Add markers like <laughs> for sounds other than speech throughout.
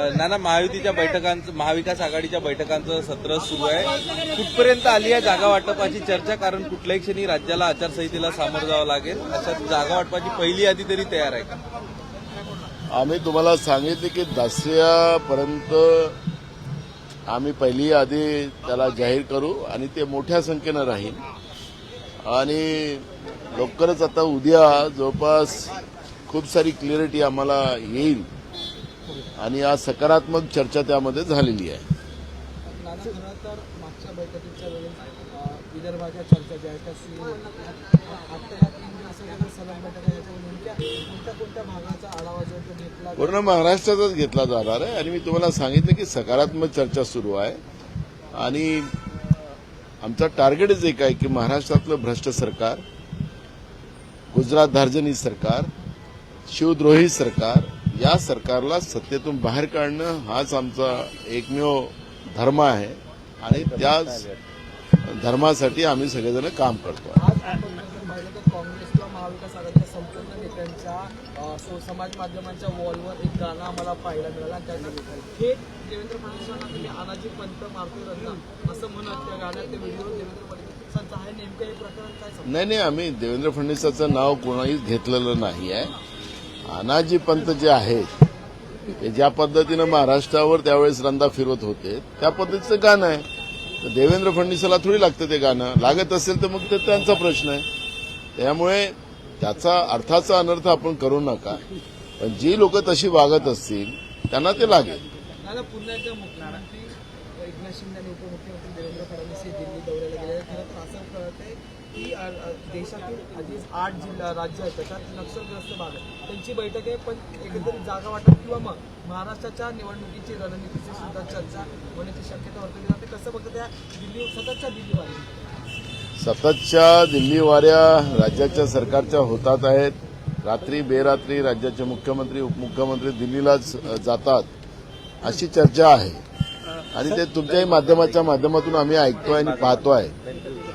नाना महायुतीच्या बैठकांचं महाविकास आघाडीच्या बैठकांचं सत्र सुरू आहे. कुठपर्यंत आली आहे जागा वाटपाची चर्चा? कारण कुठल्याही क्षणी राज्याला आचारसंहितेला सामोरं जावं लागेल. अशा जागा वाटपाची पहिली यादी तरी तयार आहे का? आम्ही तुम्हाला सांगितले की दसऱ्यापर्यंत आम्ही पहिली यादी त्याला जाहीर करू आणि ते मोठ्या संख्येनं राहील. आणि लवकरच आता उद्या जवळपास खूप सारी क्लिअरिटी आम्हाला येईल. आणि आज सकारात्मक चर्चा त्यामध्ये झालेली आहे. तर मागच्या बैठकीच्या वेळेस विदर्भाच्या चर्चा ज्या आहेत त्या सुरू होत्या पूर्ण महाराष्ट्राचाच घेतला जाणार आहे आणि मी तुम्हाला सांगितलं की सकारात्मक चर्चा सुरू आहे. आणि आमचा टार्गेटच एक आहे की महाराष्ट्रातलं भ्रष्ट सरकार गुजरात धार्जनी सरकार शिवद्रोही सरकार या सरकारला सत्तेतून बाहेर काढणं हाच आमचा एकमेव धर्म आहे. आणि त्याच धर्मासाठी आम्ही सगळेजण काम करतो. समाज माध्यमांच्या वॉलवर एक गाणं आम्हाला पाहायला मिळालं त्याचं हे देवेंद्र फडणवीसांना अनाजी पंत रत्ना असं म्हणत त्या गाण्यात ते व्हिडिओ देवेंद्र फडणवीसांचा आहे. नेमकं हे प्रकरण काय? नाही नाही आम्ही देवेंद्र फडणवीसाचं नाव कोणाहीच घेतलेलं नाही आहे अनाजी पंत जे आहेत ते ज्या पद्धतीनं महाराष्ट्रावर त्यावेळेस रंदा फिरवत होते त्या पद्धतीचं गाणं आहे. तर देवेंद्र फडणवीसाला थोडी लागतं ते गाणं. लागत असेल तर मग ते त्यांचा प्रश्न आहे. त्यामुळे त्याचा अर्थाचा अनर्थ आपण करू नका. पण जी लोक तशी वागत असतील त्यांना ते लागेल. पुन्हा एकदा मुख्यमंत्री एकनाथ शिंदे आणि उपमुख्यमंत्री देवेंद्र फडणवीस हे दिल्ली दौऱ्याला गेले. खरं असं कळत आहे की देशातील जी आठ जिल्हा राज्य आहेत त्याच्यात नक्षलग्रस्त भाग आहे त्यांची बैठक आहे पण एकंदरीत जागा वाटप किंवा मग महाराष्ट्राच्या निवडणुकीची रणनीतीची सुद्धा चर्चा होण्याची शक्यता वर्तवली जाते. कसं बघतं त्या दिल्ली सततच्या दिल्ली वारी सततच्या दिल्ली वाऱ्या राज्याच्या सरकारच्या होतात आहेत. रात्री बेरात्री राज्याचे मुख्यमंत्री उपमुख्यमंत्री दिल्लीलाच जातात अशी चर्चा आहे. आणि ते तुमच्याही माध्यमाच्या माध्यमातून आम्ही ऐकतोय आणि पाहतोय.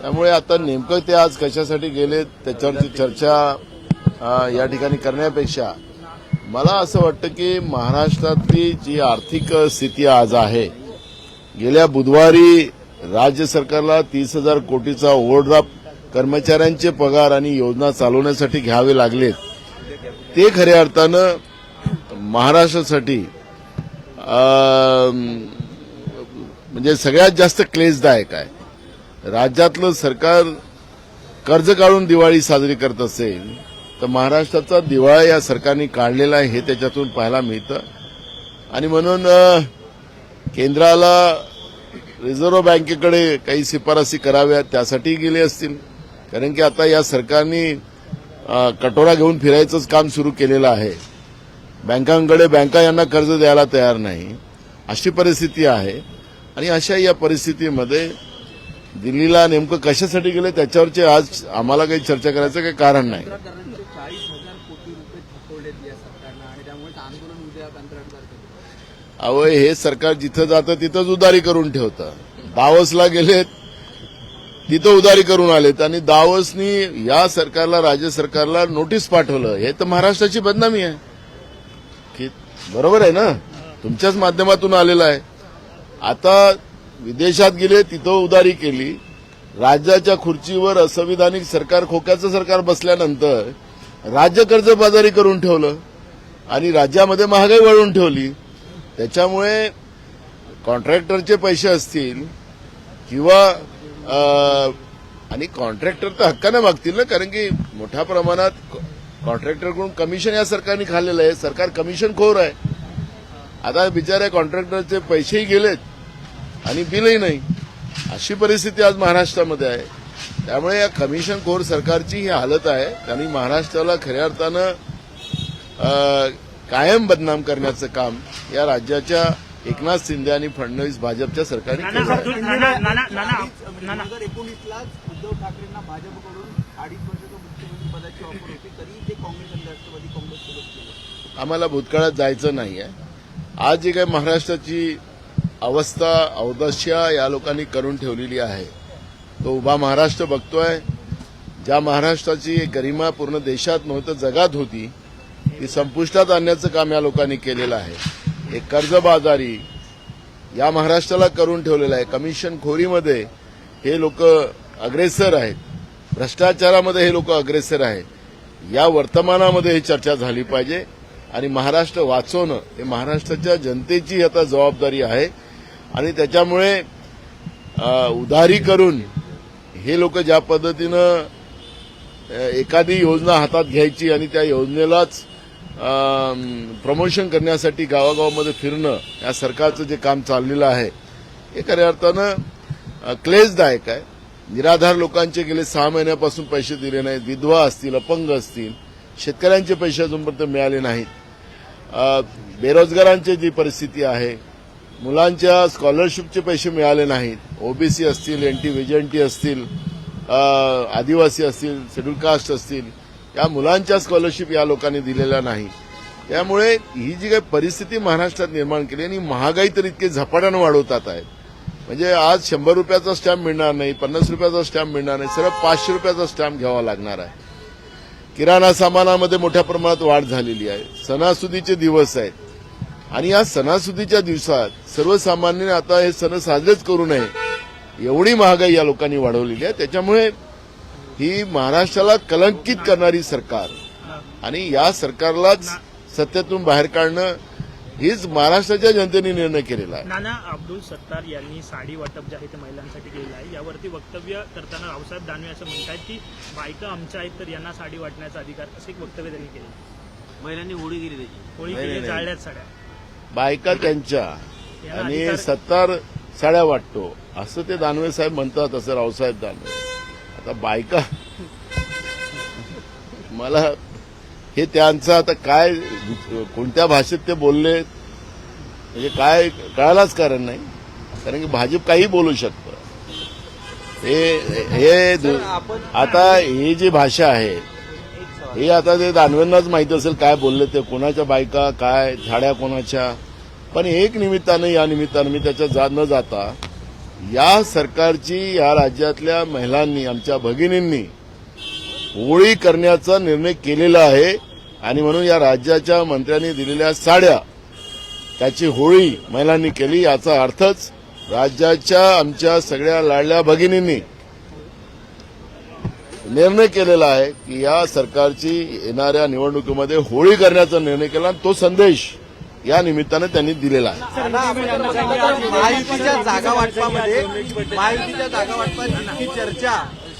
त्यामुळे आता नेमकं ते आज कशासाठी गेले त्याच्यावरची चर्चा या ठिकाणी करण्यापेक्षा मला असं वाटतं की महाराष्ट्रातली जी आर्थिक स्थिती आज आहे गेल्या बुधवारी राज्य सरकारला तीस हजार कोटीचा ओव्हरड्राफ्ट कर्मचाऱ्यांचे पगार आणि योजना चालवण्यासाठी घ्यावे लागलेत. ते खऱ्या अर्थानं महाराष्ट्रासाठी म्हणजे सगळ्यात जास्त क्लेशदायक आहे. राज्यातलं सरकार कर्ज काढून दिवाळी साजरी करत असेल तर महाराष्ट्राचा दिवाळा या सरकारने काढलेला आहे हे त्याच्यातून पाहायला मिळतं. आणि म्हणून केंद्राला रिझर्व्ह बँकेकडे काही शिफारसी कराव्यात त्यासाठी गेले असतील. कारण की आता या सरकारने कटोरा घेऊन फिरायचंच काम सुरू केलेलं आहे. बँकांकडे बँका यांना कर्ज द्यायला तयार नाही. अशी परिस्थिती आहे. आणि अशा या परिस्थितीमध्ये दिल्लीला नेमकं कशासाठी गेले त्याच्यावरचे आज आम्हाला काही चर्चा करायचं काही कारण नाही. कंत्राटदारांचे चाळीस हजार कोटी रुपये थकवलेत या सरकारनं आणि त्यामुळे आंदोलन उद्या कंत्राटदार अहो हे सरकार जिथं जातं तिथंच उदारी करून ठेवतं. दावसला गेलेत तिथं उदारी करून आलेत. आणि दावसनी या सरकारला राज्य सरकारला नोटीस पाठवलं. हे तर महाराष्ट्राची बदनामी आहे. की बरोबर आहे ना? तुमच्याच माध्यमातून आलेलं आहे. आता विदेशात गेले तिथं उदारी केली. राज्याच्या खुर्चीवर असंविधानिक सरकार खोक्याचं सरकार बसल्यानंतर राज्य कर्जबाजारी करून ठेवलं आणि राज्यामध्ये महागाई वाढवून ठेवली. त्याच्यामुळे कॉन्ट्रॅक्टरचे पैसे असतील किंवा आणि कॉन्ट्रॅक्टर तर हक्काने मागतील ना कारण की मोठ्या प्रमाणात कॉन्ट्रॅक्टरकडून कमिशन या सरकारने खाल्लेलं आहे. सरकार कमिशन खोर आहे. आता बिचाऱ्या कॉन्ट्रॅक्टरचे पैसेही गेलेत. आणि बिलही नाही. अशी परिस्थिती आज महाराष्ट्रामध्ये आहे. त्यामुळे या कमिशन खोर सरकारची ही हालत आहे. त्यांनी महाराष्ट्राला खऱ्या अर्थानं कायम बदनाम करण्याचं काम या राज्याच्या एकनाथ शिंदे आणि फडणवीस भाजपच्या सरकारने उद्धव ठाकरेंना भाजपकडून अडीच वर्षाचं मुख्यमंत्री पदाची ऑफर होती. तरी ते काँग्रेस आणि राष्ट्रवादी गेले. आम्हाला भूतकाळात जायचं नाही आहे आज जी काही महाराष्ट्राची अवस्था औदस्या या लोकांनी करून ठेवलेली आहे. तो उभा महाराष्ट्र बघतोय. ज्या महाराष्ट्राची गरिमा पूर्ण देशात नव्हतं जगात होती ती संपुष्टात आणण्याचं काम या लोकांनी केलेलं आहे. हे कर्जबाजारी या महाराष्ट्राला करून ठेवलेलं आहे. कमिशन खोरीमध्ये हे लोक अग्रेसर आहेत. भ्रष्टाचारामध्ये हे लोक अग्रेसर आहेत. या वर्तमानामध्ये ही चर्चा झाली पाहिजे आणि महाराष्ट्र वाचवणं हे महाराष्ट्राच्या जनतेची आता जबाबदारी आहे. आणि त्याच्यामुळे उधारी करून हे लोक ज्या पद्धतीनं एखादी योजना हातात घ्यायची आणि त्या योजनेलाच प्रमोशन करण्यासाठी गावागावामध्ये फिरणं या सरकारचं जे काम चाललेलं आहे हे खऱ्या अर्थानं क्लेशदायक आहे. निराधार लोकांचे गेले सहा महिन्यापासून पैसे दिले नाहीत. विधवा असतील अपंग असतील शेतकऱ्यांचे पैसे अजूनपर्यंत मिळाले नाहीत. बेरोजगारांची जी परिस्थिती आहे मुलांच्या स्कॉलरशिपचे पैसे मिळाले नाहीत. ओबीसी असतील एन टी व्हिजन असतील आदिवासी असतील शेड्यूल कास्ट असतील या मुलांच्या स्कॉलरशिप या लोकांनी दिलेल्या नाही. त्यामुळे ही जी काही परिस्थिती महाराष्ट्रात निर्माण केली आणि महागाई तर इतके झपाट्यानं वाढवतात आहेत. म्हणजे आज शंभर रुपयाचा स्टॅम्प मिळणार नाही पन्नास रुपयाचा स्टॅम्प मिळणार नाही सरळ पाचशे रुपयाचा स्टॅम्प घ्यावा लागणार आहे. किराणा सामानामध्ये मोठ्या प्रमाणात वाढ झालेली आहे. सणासुदीचे दिवस आहेत. आणि या सणासुदीच्या दिवसात सर्वसामान्य आता हे सण साजरेच करू नये एवढी महागाई या लोकांनी वाढवलेली आहे. त्याच्यामुळे ही महाराष्ट्राला कलंकित करणारी सरकार आणि या सरकारलाच सत्तेतून बाहेर काढणं हीच महाराष्ट्राच्या जनतेने निर्णय केलेला आहे. नाना अब्दुल सत्तार यांनी साडी वाटप जे आहे ते महिलांसाठी केलेलं आहे. यावरती वक्तव्य करताना रावसाहेब दानवे असं म्हणतात की बायका आमच्या आहेत तर यांना साडी वाटण्याचा अधिकार असं एक वक्तव्य त्यांनी केलं महिलांनी होळी गेली त्याची. होळी केली. जाळल्यात साड्या. बायका त्यांच्या. आणि सत्तार साड्या वाटतो. असं ते दानवे साहेब म्हणतात असं रावसाहेब दानवे. आता बायका मला हे त्यांचं आता काय कोणत्या भाषेत ते बोलले? म्हणजे काय कळायलाच कारण नाही. कारण की भाजप काही बोलू शकतं. हे हे आता ही जी भाषा आहे हे आता ते दानवेंनाच माहिती असेल काय बोलले ते कोणाच्या बायका काय झाड्या कोणाच्या. पण एक निमित्तानं या निमित्तानं मी त्याच्या जा न जाता या सरकारची या राज्यातल्या महिलांनी आमच्या भगिनींनी होळी करण्याचा निर्णय केलेला आहे. आणि म्हणून या राज्याच्या मंत्र्यांनी दिलेल्या साड्या त्याची होळी महिलांनी केली याचा अर्थच राज्याच्या आमच्या सगळ्या लाडल्या भगिनींनी निर्णय केलेला आहे की या सरकारची येणाऱ्या निवडणुकीमध्ये होळी करण्याचा निर्णय केला आणि तो संदेश या निमित्तानं त्यांनी दिलेला आहे. महायुतीच्या जागा वाटपामध्ये महायुतीच्या जागा वाटपात चर्चा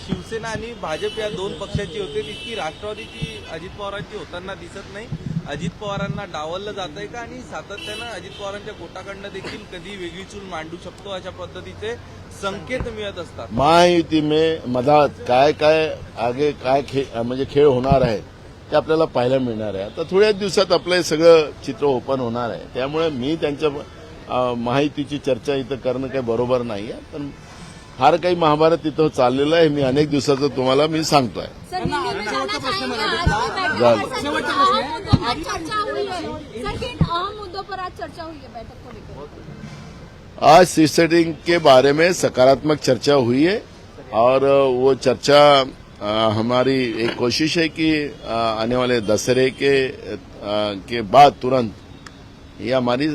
शिवसेना आणि भाजप या दोन पक्षाची होते तितकी राष्ट्रवादीची अजित पवारांची होताना दिसत नाही. अजित पवारांना डावललं जात आहे का? आणि सातत्यानं अजित पवारांच्या गोटाकडनं देखील कधी वेगळी चूल मांडू शकतो अशा पद्धतीचे संकेत मिळत असतात. महायुती मे मधात काय काय आगे काय खे म्हणजे खेळ होणार आहे ते आपल्याला पाहायला मिळणार आहे. आता थोड्याच दिवसात आपलं सगळं चित्र ओपन होणार आहे. त्यामुळे मी त्यांच्या माहितीची चर्चा इथं करणं काही बरोबर नाही आहे पण फार काही महाभारत तिथं चाललेलं आहे. मी अनेक दिवसाचं तुम्हाला मी सांगतोय. आज है है को सेटिंग के बारे में सकारात्मक चर्चा हुई है और वो चर्चा हमारी एक कोशिश है कि आने वाले दशहरे के के बाद तुरंत ये हमारी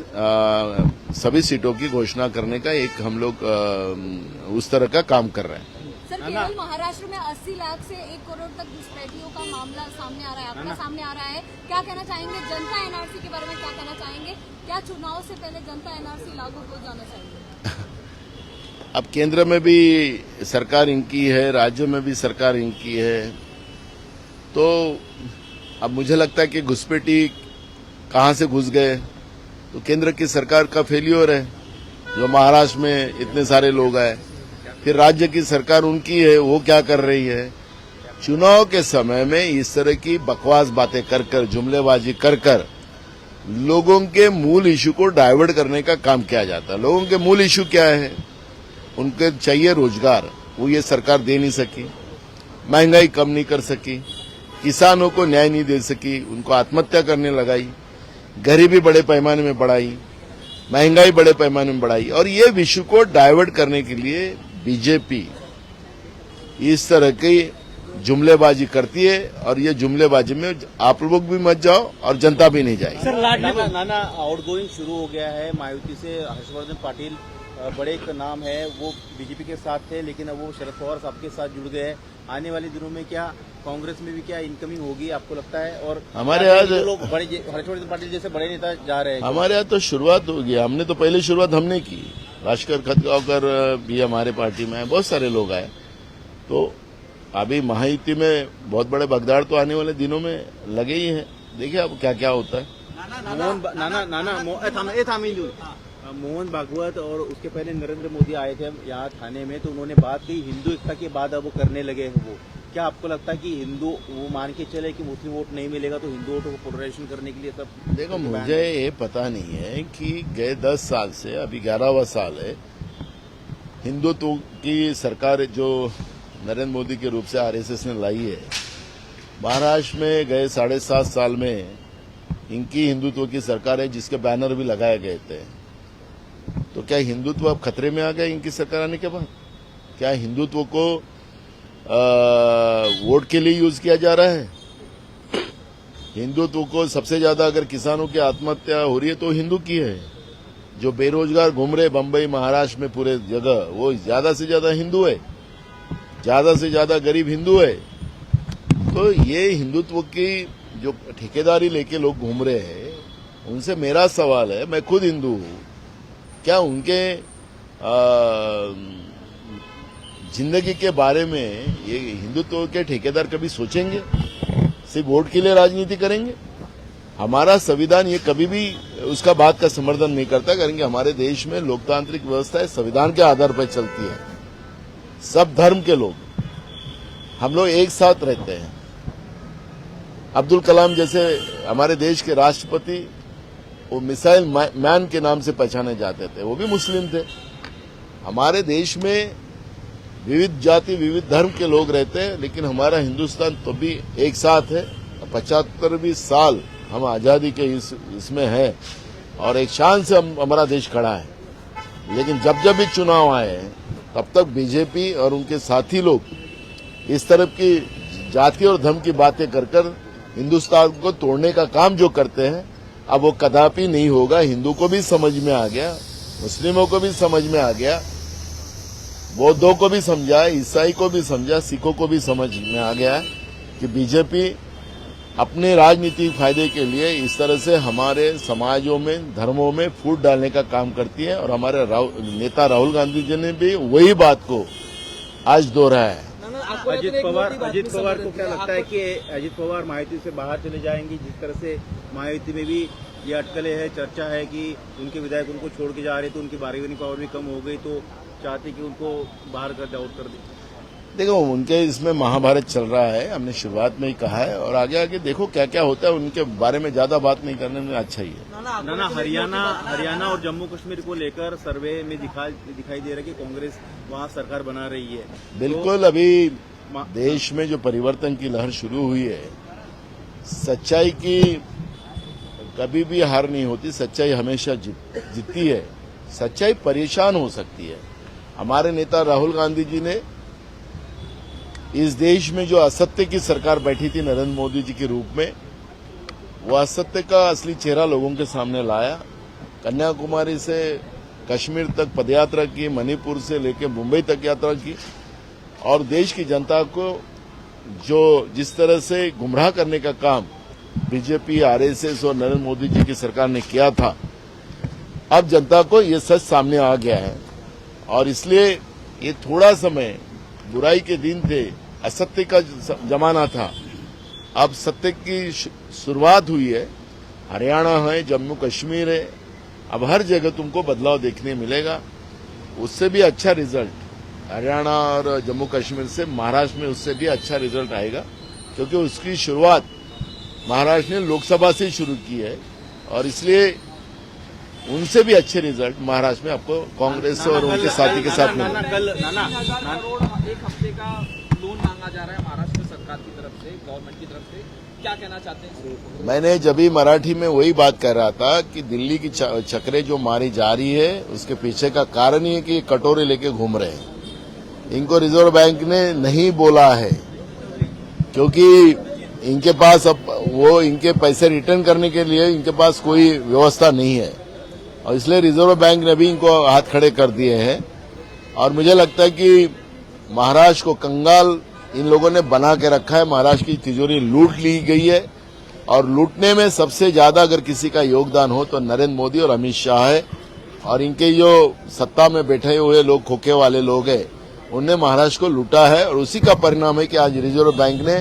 सभी सीटों की घोषणा करने का एक हम लोग उस तरह का काम कर रहे हैं। सर केवल महाराष्ट्र में 80 लाख से एक करोड़ तक घुसपैठियों का मामला सामने आ रहा है आपका सामने आ रहा है। क्या कहना चाहेंगे जनता एनआरसी के बारे में क्या कहना चाहेंगे? क्या चुनाव से पहले जनता एनआरसी लागू हो जाना चाहिए? <laughs> अब केंद्र में भी सरकार इनकी है राज्य में भी सरकार इनकी है। तो अब मुझे लगता है कि घुसपैठी कहाँ से घुस गए? तो केंद्र की सरकार का फेल्योर है, जो महाराष्ट्र में इतने सारे लोग आए। फिर राज्य की सरकार उनकी है, वो क्या कर रही है? चुनाव के समय में इस तरह की बकवास बातें कर कर, जुमलेबाजी कर कर, लोगों के मूल इशू को डाइवर्ट करने का काम किया जाता है। लोगों के मूल इशू क्या है? उनके चाहिए रोज़गार, वो ये सरकार दे नहीं सकी, महँगाई कम नहीं कर सकी, किसानों को न्याय नहीं दे सकी, उनको आत्महत्या करने लगाई गरीबी बड़े पैमाने में बढ़ाई महँगाई बड़े पैमाने में बढ़ाई और ये विश्व को डाइवर्ट करने के लिए बीजेपी इस तरह की जुमलेबाजी करती है और ये जुमलेबाजी में आप लोग भी मत जाओ और जनता भी नहीं जाएगी। नाना नाना आउटगोइंग शुरू हो गया है मायावती से हर्षवर्धन पाटिल बड़े एक नाम है वो बीजेपी के साथ थे लेकिन अब वो शरद पवार साहब के साथ जुड़ गए हैं। आने वाले दिनों में क्या कांग्रेस में भी क्या इनकमिंग होगी आपको लगता है? और हमारे यहाँ- जो लोग बड़े पाटिल जैसे बड़े नेता जा रहे हैं। हमारे यहाँ तो शुरुआत हो गई हमने तो पहले शुरुआत हमने की। राजकर खतगांवकर भी हमारे पार्टी में आए बहुत सारे लोग आए। तो अभी महायुति में बहुत बड़े बगदाड़ तो आने वाले दिनों में लगे ही हैं। देखिए अब क्या क्या होता है। मोहन बा- नाना नाना मोहन भागवत और उसके पहले नरेंद्र मोदी आए थे यहाँ थाने में तो उन्होंने बात की हिंदू एकता की बात अब वो करने लगे हैं वो। क्या आपको लगता है कि हिंदू वो मान के चले कि मुस्लिम वोट नहीं मिलेगा तो हिंदू वोटों को पोलराइजेशन करने के लिए सब देखो मुझे ये पता नहीं है कि गए दस साल से अभी ग्यारहवा साल है हिंदुत्व की सरकार जो नरेंद्र मोदी के रूप से आरएसएस ने लाई है महाराष्ट्र में गए साढ़े सात साल में इनकी हिंदुत्व की सरकार है जिसके बैनर भी लगाए गए थे। क्या हिंदुत्व अब खतरे में आ गया इनकी सरकार आने के बाद? क्या हिंदुत्व को वोट के लिए यूज़ किया जा रहा है? हिंदुत्व को सबसे ज़्यादा अगर किसानों की आत्महत्या हो रही है तो हिंदू की है। जो बेरोजगार घूम रहे बम्बई महाराष्ट्र में पूरे जगह, वो ज़्यादा से ज़्यादा हिंदू है। ज़्यादा से ज़्यादा गरीब हिंदू है। तो ये हिंदुत्व की जो ठेकेदारी लेके लोग घूम रहे हैं, उनसे मेरा सवाल है, मैं खुद हिंदू हूँ। क्या उनके ज़िंदगी के बारे में ये हिंदुत्व के ठेकेदार कभी सोचेंगे? सिर्फ़ वोट के लिए राजनीति करेंगे? हमारा संविधान ये कभी भी उसका बात का समर्थन नहीं करता, करेंगे। हमारे देश में लोकतांत्रिक व्यवस्था है संविधान के आधार पर चलती है। सब धर्म के लोग, हम लोग एक साथ रहते हैं। अब्दुल कलाम जैसे हमारे देश के राष्ट्रपति वो मिसाइल मैन के नाम से पहचाने जाते थे। वो भी मुस्लिम थे। हमारे देश में विविध जाति, विविध धर्म के लोग रहते हैं, लेकिन हमारा हिंदुस्तान तो भी एक साथ है। पचहत्तरवीं साल हम आज़ादी के इस, इसमें है और एक शान से हम, हमारा देश खड़ा है। लेकिन जब जब भी चुनाव आए हैं तब तक बीजेपी और उनके साथी लोग इस तरफ़ की जाति और धर्म की बातें कर कर हिंदुस्तान को तोड़ने का काम जो करते हैं अब वो कदापि नहीं होगा, हिंदू को भी समझ में आ गया, मुस्लिमों को भी समझ में आ गया, बौद्धों को भी समझा, ईसाई को भी समझा, सिखों को भी समझ में आ गया कि बीजेपी अपने राजनीतिक फ़ायदे के लिए इस तरह से हमारे समाजों में, धर्मों में फूट डालने का काम करती है और हमारे राहुल- नेता राहुल गांधी जी ने भी वही बात को आज दोहराया है। अजित पवार अजित पवार को क्या लगता है कि अजित पवार मायावती से बाहर चले जाएँगे? जिस तरह से मायावती में भी ये अटकले है चर्चा है कि उनके विधायक उनको छोड़ के जा रहे तो उनकी बारिगनी पावर भी कम हो गई तो चाहते कि उनको बाहर कर आउट कर दे। देखो उनके इसमें महाभारत चल रहा है हमने शुरुआत में ही कहा है और आगे आगे देखो क्या क्या होता है उनके बारे में ज़्यादा बात नहीं करने में अच्छा ही है। ना ना हरियाणा हरियाणा और जम्मू कश्मीर को लेकर सर्वे में दिखा दिखाई दे रहा है कि कांग्रेस वहाँ सरकार बना रही है। बिल्कुल अभी देश में जो परिवर्तन की लहर शुरू हुई है सच्चाई की कभी भी हार नहीं होती सच्चाई हमेशा जीत, जीतती है। सच्चाई परेशान हो सकती है। हमारे नेता राहुल गांधी जी ने इस देश में जो असत्य की सरकार बैठी थी नरेंद्र मोदी जी के रूप में, वो असत्य का असली चेहरा लोगों के सामने लाया। कन्याकुमारी से कश्मीर तक पदयात्रा की, मणिपुर से लेकर मुंबई तक यात्रा की, और देश की जनता को जो जिस तरह से गुमराह करने का काम बीजेपी, आरएसएस और नरेंद्र मोदी जी की सरकार ने किया था, अब जनता को ये सच सामने आ गया है। और इसलिए ये थोड़ा समय बुराई के दिन थे, असत्य का जमाना था। अब सत्य की शुरुआत हुई है। हरियाणा है, जम्मू कश्मीर है। अब हर जगह तुमको बदलाव देखने मिलेगा। उससे भी अच्छा रिज़ल्ट हरियाणा और जम्मू कश्मीर से महाराष्ट्र में उससे भी अच्छा रिज़ल्ट आएगा, क्योंकि उसकी शुरुआत महाराष्ट्र ने लोकसभा से शुरू की है। और इसलिए उनसे भी अच्छे रिज़ल्ट महाराष्ट्र में आपको कांग्रेस और उनके साथी के साथ मिलेंगे कल एक हफ़्ते का लोन मांगा जा रहा है महाराष्ट्र सरकार की तरफ़ से गवर्नमेंट की तरफ़ से। क्या कहना चाहते हैं? मैंने जब भी मराठी में वही बात कर रहा था कि दिल्ली की चक्रे जो मारी जा रही है उसके पीछे का कारण ये कि कटोरे लेके घूम रहे हैं। इनको रिज़र्व बैंक ने नहीं बोला है क्योंकि इनके पास अब वो इनके पैसे रिटर्न करने के लिए इनके पास कोई व्यवस्था नहीं है। और इसलिए रिज़र्व बैंक ने भी इनको हाथ खड़े कर दिए हैं। और मुझे लगता है कि महाराष्ट्र को कंगाल इन लोगों ने बना के रखा है। महाराष्ट्र की तिजोरी लूट ली गई है। और लूटने में सबसे ज़्यादा अगर किसी का योगदान हो तो नरेंद्र मोदी और अमित शाह है। और इनके जो सत्ता में बैठे हुए लोग, खोखे वाले लोग हैं, उनने महाराष्ट्र को लूटा है। और उसी का परिणाम है कि आज रिज़र्व बैंक ने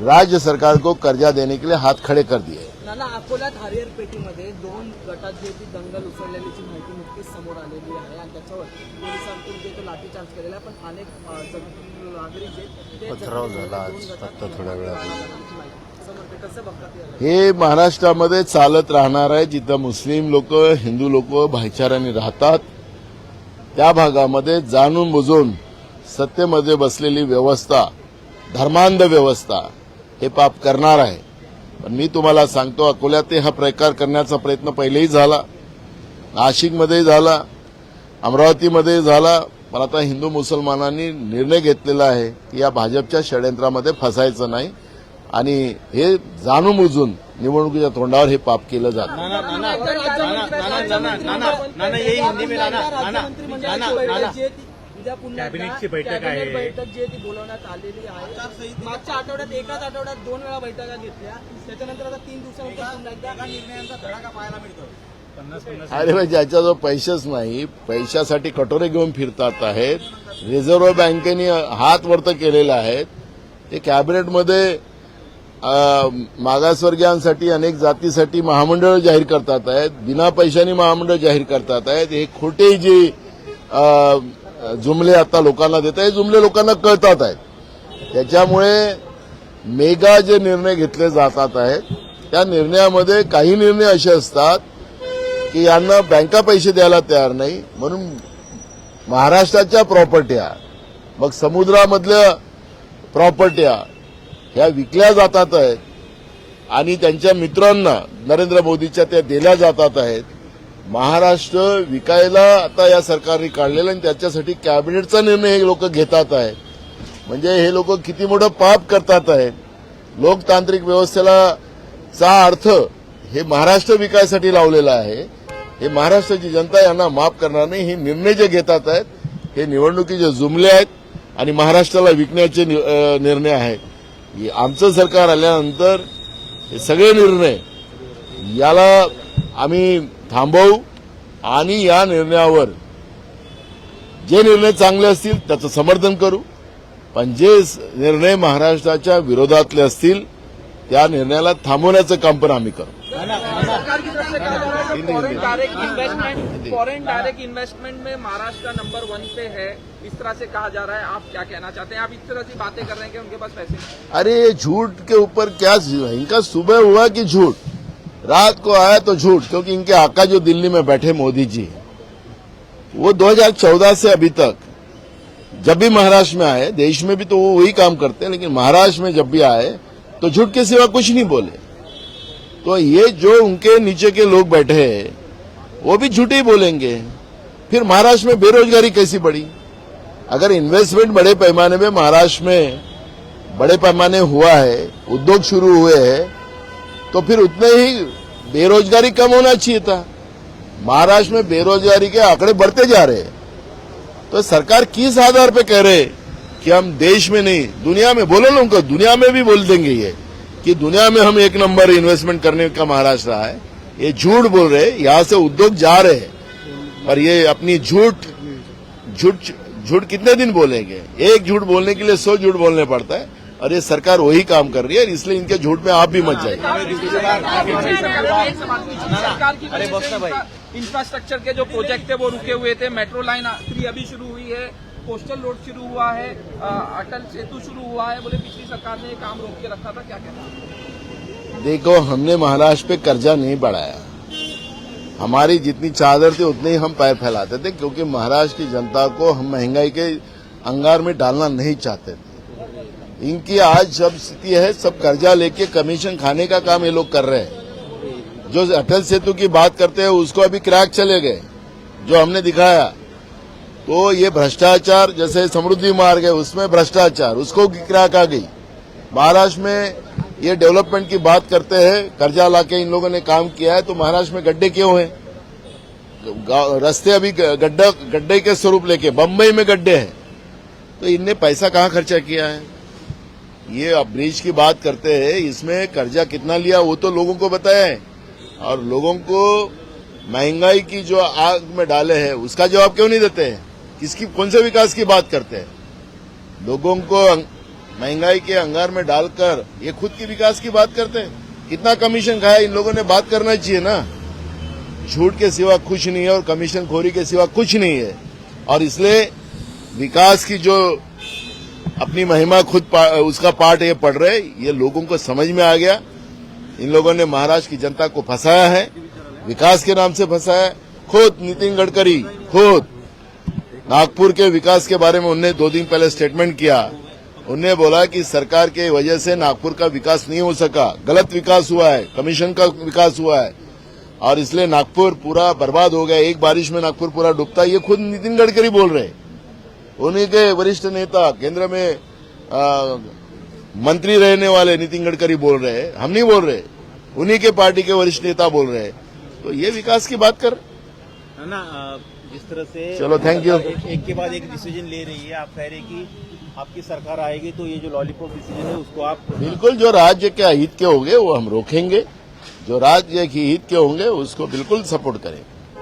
राज्य सरकार को कर्जा देने के लिए हाथ खड़े कर दिए अकोल्यात हरिहर पेठीमध्ये दोन गटात जे ती दंगल उसळलेलीची माहिती नुकतीच समोर आलेली आहे आणि त्याच्यावर पोलिसांकडून जे तो लाठीचार्ज केलेला पण अनेक नागरिक जे पथराव झाला. आज, फक्त थोड्या. कसं बघतात याला? हे महाराष्ट्रामध्ये चालत राहणार आहे जिथं मुस्लिम लोक हिंदू लोक भाईचाऱ्याने राहतात त्या भागामध्ये जाणून बुजून सत्तेमध्ये बसलेली व्यवस्था धर्मांध व्यवस्था हे पाप करणार आहे पण मी तुम्हाला सांगतो अकोल्यात हा प्रकार करण्याचा प्रयत्न पहिलेही झाला नाशिकमध्येही झाला अमरावतीमध्ये झाला पण आता हिंदू मुसलमानांनी निर्णय घेतलेला आहे की या भाजपच्या षडयंत्रामध्ये फसायचं नाही आणि हे जाणून बुजून निवडणुकीच्या तोंडावर हे पाप केलं जातं हिंदी उद्या पुन्हा कॅबिनेटची बैठक आहे. कॅबिनेट बैठक जी आहे ती बोलवण्यात आलेली आहे. मागच्या आठवड्यात एकाच आठवड्यात दोन वेळा बैठका घेतल्या. त्याच्यानंतर आता तीन दिवसानंतर पुन्हा एकदा निर्णयांचा धडाका पाहायला मिळतो. पन्नास पन्नास अरे भाई ज्याच्याजवळ पैसेच नाही पैशासाठी कटोरे घेऊन फिरतात आहेत. रिझर्व्ह बँकेने हात वर्त केलेले आहेत. ते कॅबिनेटमध्ये अं, मागासवर्गीयांसाठी अनेक जातीसाठी महामंडळ जाहीर करतात आहेत. बिना पैशाने महामंडळ जाहीर करतात आहेत. हे खोटे जे अं, जुमले आता लोकांना देत आहे जुमले लोकांना कळतात आहेत त्याच्यामुळे मेगा जे निर्णय घेतले जातात आहेत त्या निर्णयामध्ये काही निर्णय असे असतात की यांना बँका पैसे द्यायला तयार नाही म्हणून महाराष्ट्राच्या प्रॉपर्ट्या मग समुद्रामधल्या प्रॉपर्ट्या ह्या विकल्या जातात आहेत आणि त्यांच्या मित्रांना नरेंद्र मोदीच्या त्या दिल्या जातात आहेत. महाराष्ट्र विकायला आता या सरकारने काढलेलं आणि त्याच्यासाठी कॅबिनेटचा निर्णय हे लोक घेतात आहे. म्हणजे हे लोक किती मोठं पाप करतात आहे. लोकतांत्रिक व्यवस्थेला चा अर्थ हे महाराष्ट्र विकायसाठी लावलेला आहे. हे महाराष्ट्राची जनता यांना माफ करणार नाही. हे निर्णय जे घेतात आहेत हे निवडणुकीचे जुमले आहेत आणि महाराष्ट्राला विकण्याचे नि- निर्णय आहेत. आमचं सरकार आल्यानंतर हे सगळे निर्णय याला आम्ही थांबवू आणि या निर्णयावर जे निर्णय चांगले असतील त्याचं समर्थन करू. पण जे स- निर्णय महाराष्ट्राच्या विरोधातले असतील त्या निर्णयाला थांबवण्याचं काम पण आम्ही करू. से foreign direct investment foreign direct investment में महाराष्ट्र नंबर वन पे है। इस तरह से कहा जा रहा है। आप क्या कहना चाहते हैं? आप इस तरह की बातें कर रहे हैं कि उनके पास पैसे अरे झूठ के ऊपर क्या इनका सुबह हुआ कि झूठ? रात को आया तो झूठ, क्योंकि इनके आका जो दिल्ली में बैठे मोदी जी वो 2014 से अभी तक, जब भी महाराष्ट्र में आए, देश में भी तो वो वही काम करते हैं, लेकिन महाराष्ट्र में जब भी आए तो झूठ के सिवा कुछ नहीं बोले। तो ये जो उनके नीचे के लोग बैठे हैं, वो भी झूठे ही बोलेंगे। फिर महाराष्ट्र में बेरोजगारी कैसी बढ़ी? अगर इन्वेस्टमेंट बड़े पैमाने में महाराष्ट्र में बड़े पैमाने हुआ है, उद्योग शुरू हुए हैं तो फिर उतने ही बेरोजगारी कम होना चाहिए था। महाराष्ट्र में बेरोजगारी के आंकड़े बढ़ते जा रहे हैं। तो सरकार किस आधार पे कह रहे कि हम देश में नहीं, दुनिया में, बोलो उनको दुनिया में भी बोल देंगे ये, कि दुनिया में हम एक नंबर इन्वेस्टमेंट करने का महाराष्ट्र है। ये झूठ बोल रहे यहाँ से उद्योग जा रहे हैं। पर ये अपनी झूठ झूठ झूठ कितने दिन बोलेंगे? एक झूठ बोलने के लिए सौ झूठ बोलने पड़ता है। और ये सरकार वही काम कर रही है इसलिए इनके झूठ में आप भी मत जाइए। अरे भाई। इंफ्रास्ट्रक्चर के जो प्रोजेक्ट थे वो रुके हुए थे। मेट्रो लाइन थ्री अभी शुरू हुई है। कोस्टल रोड शुरू हुआ है। अटल सेतु शुरू हुआ है। बोले पिछली सरकार ने ये काम रोक के रखा था क्या कहना देखो हमने महाराष्ट्र पे कर्जा नहीं बढ़ाया। हमारी जितनी चादर थी उतने ही हम पैर फैलाते थे क्योंकि महाराष्ट्र की जनता को हम महँगाई के अंगार में डालना नहीं चाहते थे। इनकी आज जब स्थिति है, सब कर्जा लेके कमीशन खाने का काम ये लोग कर रहे हैं। जो अटल सेतु की बात करते हैं, उसको अभी क्रैक चले गए, जो हमने दिखाया। तो ये भ्रष्टाचार जैसे समृद्धि मार्ग है, उसमें भ्रष्टाचार, उसको क्रैक आ गई। महाराष्ट्र में ये डेवलपमेंट की बात करते हैं, कर्जा लाके इन लोगों ने काम किया है तो महाराष्ट्र में गड्ढे क्यों हैं? रास्ते अभी गड्ढे के स्वरूप लेके बम्बई में गड्ढे हैं। तो इनने पैसा कहाँ खर्चा किया है? ये अब ब्रिज की बात करते हैं, इसमें कर्जा कितना लिया, वो तो लोगों को बताया है और लोगों को महँगाई की जो आग में डाले हैं, उसका जवाब क्यों नहीं देते हैं? किसकी, कौन से विकास की बात करते हैं? लोगों को महँगाई के अंगार में डालकर ये खुद की विकास की बात करते हैं। कितना कमीशन खाया, इन लोगों ने बात करना चाहिए ना। झूठ के सिवा कुछ नहीं है और कमीशन खोरी के सिवा कुछ नहीं है। और इसलिए विकास की जो अपनी महिमा खुद पा, उसका पार्ट ये पढ़ रहे ये लोगों को समझ में आ गया। इन लोगों ने महाराष्ट्र की जनता को फंसाया है विकास के नाम से फंसाया है। खुद नितिन गडकरी खुद। नागपुर के विकास के बारे में उनने दो दिन पहले स्टेटमेंट किया। उनने बोला कि सरकार के वजह से नागपुर का विकास नहीं हो सका। गलत विकास हुआ है कमीशन का विकास हुआ है। और इसलिए नागपुर पूरा बर्बाद हो गया। एक बारिश में नागपुर पूरा डूबता ये खुद नितिन गडकरी बोल रहे। हैं उन्हीं के वरिष्ठ नेता केंद्र में आ, मंत्री रहने वाले नितिन गडकरी बोल रहे हैं। हम नहीं बोल रहे। उन्हीं के पार्टी के वरिष्ठ नेता बोल रहे हैं। तो ये विकास की बात कर। है ना जिस तरह से चलो, you. एक, एक के बाद एक डिसीज़न ले रही है। आप कह रहे कि आपकी सरकार आएगी तो ये जो लॉलीपॉप डिसीज़न है उसको आप बिल्कुल जो राज्य के हित के होंगे वो हम रोकेंगे। जो राज्य के हित के होंगे उसको बिल्कुल सपोर्ट करेंगे